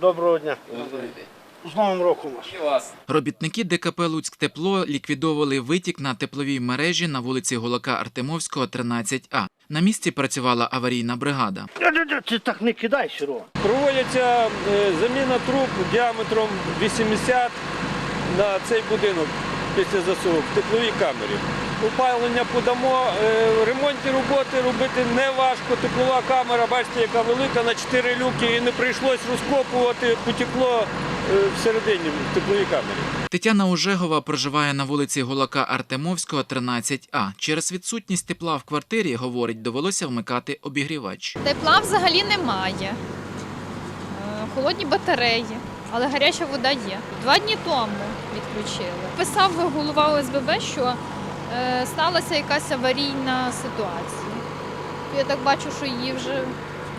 Доброго дня. З Новим роком вас. Робітники ДКП Луцьк Тепло ліквідовували витік на тепловій мережі на вулиці Голака Артемовського, 13А. На місці працювала аварійна бригада. Ти так не кидай, Сіро. Проводиться е, заміна труб діаметром 80 на цей будинок після засувок в тепловій камері. Опалення подамо, е, ремонтні роботи робити не важко. Теплова камера, бачите, яка велика на 4 люки, і не прийшлось розкопувати, потекло е, всередині в тепловій камері. Тетяна Ужегова проживає на вулиці Голака Артемовського, 13А. Через відсутність тепла в квартирі, говорить, довелося вмикати обігрівач. Тепла взагалі немає. Е, Холодні батареї, але гаряча вода є. Два дні тому відключили. Писав голова ОСББ, що сталася якась аварійна ситуація. Я так бачу, що її вже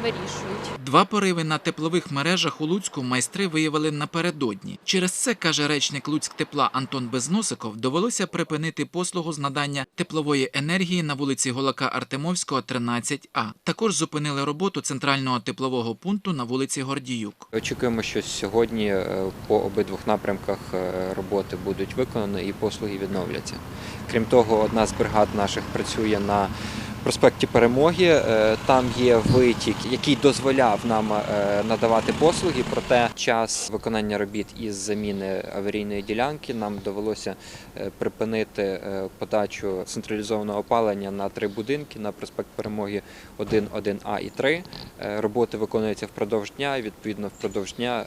вирішують. Два пориви на теплових мережах у Луцьку майстри виявили напередодні. Через це, каже речник Луцьк тепла Антон Безносиков, довелося припинити послугу з надання теплової енергії на вулиці Голака Артемовського, 13А. Також зупинили роботу центрального теплового пункту на вулиці Гордіюк. Очікуємо, що сьогодні е, по обидвох напрямках е, роботи будуть виконані і послуги відновляться. Крім того, одна з бригад наших працює на проспекті Перемоги. Е, Там є витік, який дозволяв нам е, надавати послуги. Проте час виконання робіт із заміни аварійної ділянки нам довелося е, припинити подачу централізованого опалення на три будинки на проспект Перемоги 1, 1А і 3. Е, Роботи виконуються впродовж дня. Відповідно, впродовж дня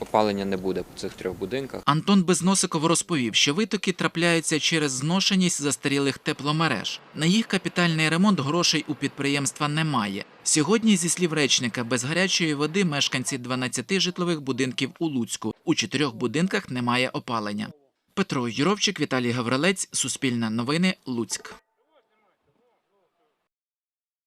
опалення не буде по цих трьох будинках. Антон Безносиков розповів, що витоки трапляються через зношеність застарілих тепломереж. На їх капітальний ремонт грошей у підприємства немає. Сьогодні, зі слів речника, без гарячої води мешканці 12 житлових будинків у Луцьку. У чотирьох будинках немає опалення. Петро Юровчик, Віталій Гаврилець, Суспільне новини, Луцьк.